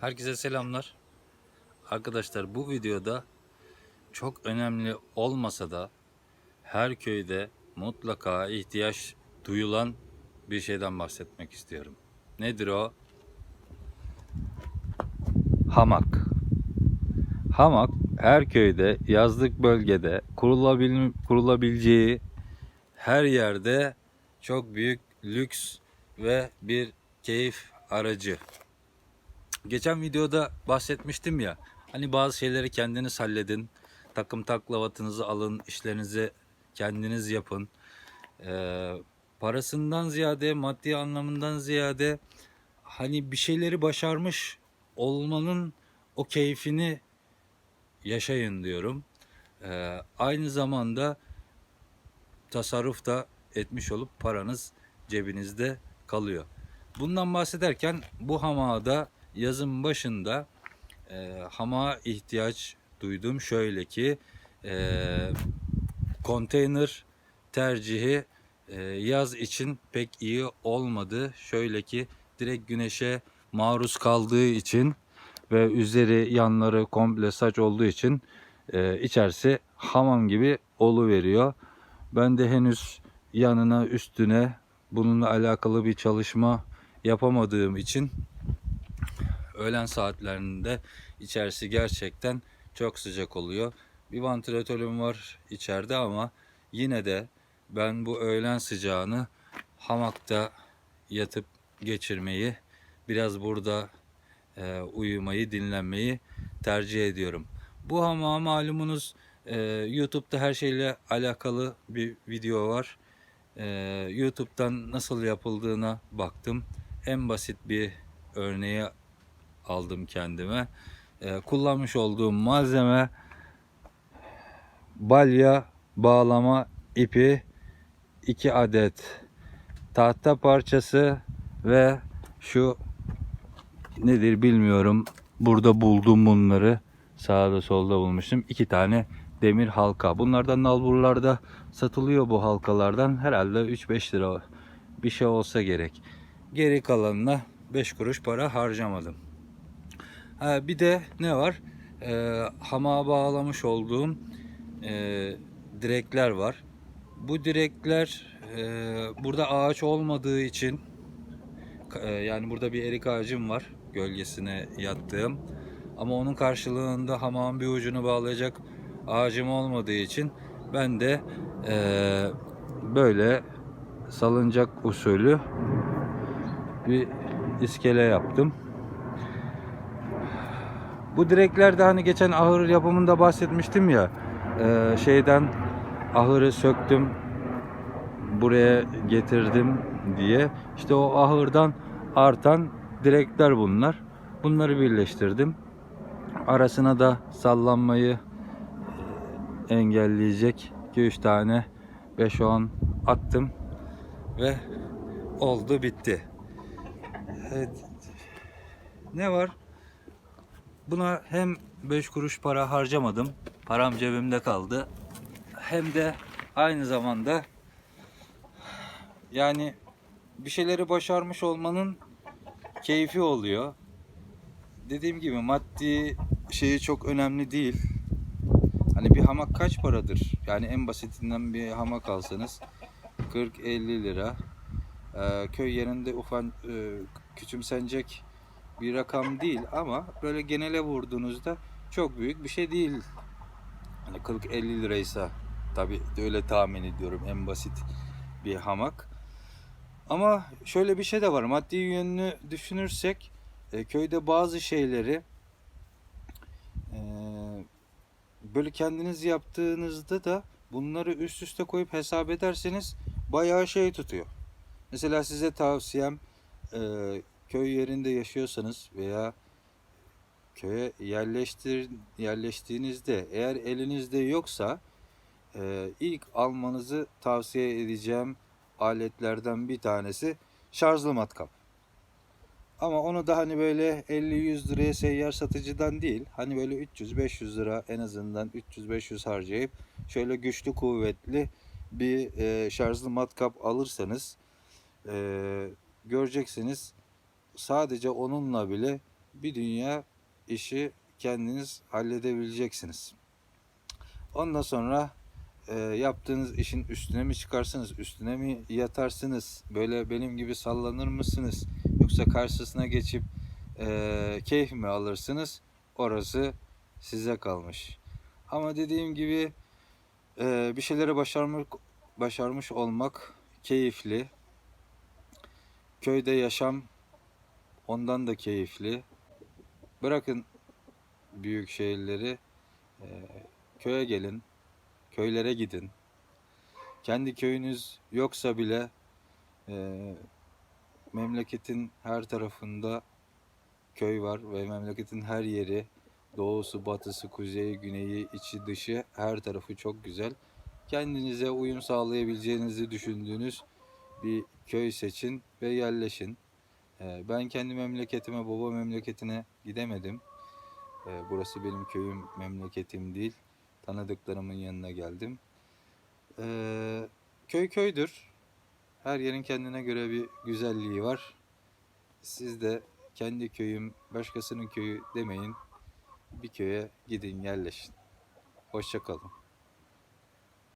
Herkese selamlar. Arkadaşlar bu videoda çok önemli olmasa da her köyde mutlaka ihtiyaç duyulan bir şeyden bahsetmek istiyorum. Nedir o? Hamak. Hamak her köyde, yazlık bölgede kurulabil, kurulabileceği her yerde çok büyük lüks ve bir keyif aracı. Geçen videoda bahsetmiştim ya. Hani bazı şeyleri kendiniz halledin. Takım taklavatınızı alın, işlerinizi kendiniz yapın. Ee, parasından ziyade, maddi anlamından ziyade hani bir şeyleri başarmış olmanın o keyfini yaşayın diyorum. Ee, aynı zamanda tasarruf da etmiş olup paranız cebinizde kalıyor. Bundan bahsederken bu hamada yazın başında e, hamağa ihtiyaç duydum. Şöyle ki e, konteyner tercihi e, yaz için pek iyi olmadı. Şöyle ki direkt güneşe maruz kaldığı için ve üzeri yanları komple saç olduğu için e, içerisi hamam gibi olu veriyor. Ben de henüz yanına üstüne bununla alakalı bir çalışma yapamadığım için öğlen saatlerinde içerisi gerçekten çok sıcak oluyor. Bir vantilatörüm var içeride ama yine de ben bu öğlen sıcağını hamakta yatıp geçirmeyi, biraz burada e, uyumayı, dinlenmeyi tercih ediyorum. Bu hamağı malumunuz e, YouTube'da her şeyle alakalı bir video var. E, YouTube'dan nasıl yapıldığına baktım. En basit bir örneği aldım kendime. E, kullanmış olduğum malzeme balya bağlama ipi 2 adet tahta parçası ve şu nedir bilmiyorum. Burada buldum bunları. Sağda solda bulmuştum. iki tane demir halka. Bunlardan nalburlarda satılıyor bu halkalardan. Herhalde 3-5 lira bir şey olsa gerek. Geri kalanına 5 kuruş para harcamadım. Ha, bir de ne var? Ee, hamağa bağlamış olduğum e, direkler var. Bu direkler e, burada ağaç olmadığı için e, yani burada bir erik ağacım var gölgesine yattığım. Ama onun karşılığında hamağın bir ucunu bağlayacak ağacım olmadığı için ben de e, böyle salıncak usulü bir iskele yaptım. Bu direklerde hani geçen ahır yapımında bahsetmiştim ya e, şeyden ahırı söktüm buraya getirdim diye işte o ahırdan artan direkler bunlar. Bunları birleştirdim. Arasına da sallanmayı e, engelleyecek 2-3 tane 5-10 attım ve oldu bitti. Evet. Ne var? Buna hem 5 kuruş para harcamadım. Param cebimde kaldı. Hem de aynı zamanda yani bir şeyleri başarmış olmanın keyfi oluyor. Dediğim gibi maddi şeyi çok önemli değil. Hani bir hamak kaç paradır? Yani en basitinden bir hamak alsanız 40-50 lira. Ee, köy yerinde ufak e, küçümsenecek bir rakam değil ama böyle genele vurduğunuzda çok büyük bir şey değil. Hani 40-50 liraysa tabi öyle tahmin ediyorum en basit bir hamak. Ama şöyle bir şey de var. Maddi yönünü düşünürsek e, köyde bazı şeyleri e, böyle kendiniz yaptığınızda da bunları üst üste koyup hesap ederseniz bayağı şey tutuyor. Mesela size tavsiyem e, köy yerinde yaşıyorsanız veya köye yerleştir yerleştiğinizde eğer elinizde yoksa e, ilk almanızı tavsiye edeceğim aletlerden bir tanesi şarjlı matkap. Ama onu da hani böyle 50-100 liraya seyyar satıcıdan değil hani böyle 300-500 lira en azından 300-500 harcayıp şöyle güçlü kuvvetli bir e, şarjlı matkap alırsanız e, göreceksiniz sadece onunla bile bir dünya işi kendiniz halledebileceksiniz. Ondan sonra e, yaptığınız işin üstüne mi çıkarsınız, üstüne mi yatarsınız, böyle benim gibi sallanır mısınız, yoksa karşısına geçip e, keyif mi alırsınız, orası size kalmış. Ama dediğim gibi e, bir şeyleri başarmak, başarmış olmak keyifli. Köyde yaşam ondan da keyifli. Bırakın büyük şehirleri, e, köye gelin, köylere gidin. Kendi köyünüz yoksa bile e, memleketin her tarafında köy var ve memleketin her yeri doğusu, batısı, kuzeyi, güneyi, içi, dışı her tarafı çok güzel. Kendinize uyum sağlayabileceğinizi düşündüğünüz bir köy seçin ve yerleşin. E, ben kendi memleketime, baba memleketine gidemedim. E, burası benim köyüm, memleketim değil. Tanıdıklarımın yanına geldim. E, köy köydür. Her yerin kendine göre bir güzelliği var. Siz de kendi köyüm, başkasının köyü demeyin. Bir köye gidin, yerleşin. Hoşça kalın.